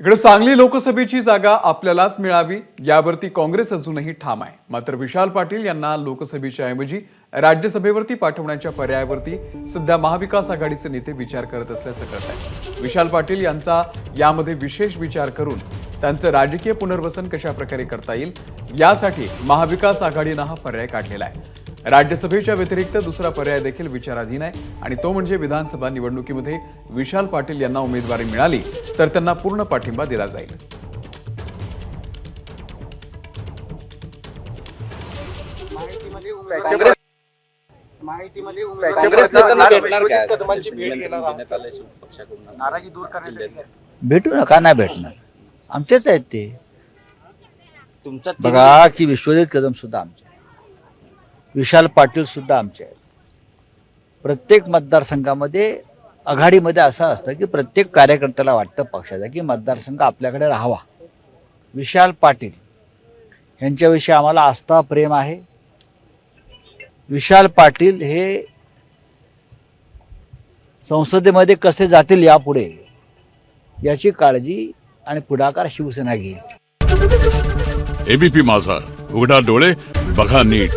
इकडे सांगली लोकसभेची जागा आपल्यालाच मिळावी यावरती काँग्रेस अजूनही ठाम आहे. मात्र विशाल पाटील यांना लोकसभेच्या ऐवजी राज्यसभेवरती पाठवण्याच्या पर्यायावरती सध्या महाविकास आघाडीचे नेते विचार करत असल्याचं कळत आहे विशाल पाटील यांचा यामध्ये विशेष विचार करून त्यांचं राजकीय पुनर्वसन कशा प्रकारे करता येईल यासाठी महाविकास आघाडीनं हा पर्याय काढलेला आहे. राज्यसभेच्या व्यतिरिक्त दुसरा पर्याय देखील विचाराधीन आहे आणि तो म्हणजे विधानसभा निवडणुकीमध्ये विशाल पाटील यांना उमेदवारी मिळाली. तर त्यांना पूर्ण पाठिंबा दिला जाईल. भेट घेणार आहात. नाराजी दूर करण्यासाठी काय? भेटू ना का नाही भेटणार? आमचेच आहेत ते. तुमचा बघा की विश्वजित कदम सुद्धा आमचे. विशाल पाटील सुद्धा आमचे आहेत. प्रत्येक मतदारसंघामध्ये आघाडीमध्ये असं असतं की प्रत्येक कार्यकर्त्याला वाटतं पक्षाचा की मतदारसंघ आपल्याकडे राहावा. विशाल पाटील यांच्याविषयी आम्हाला आस्था प्रेम आहे. विशाल पाटील हे संसदेमध्ये कसे जातील यापुढे याची काळजी आणि पुढाकार शिवसेना घेईल. एबीपी माझा. उघडा डोळे बघा नीट.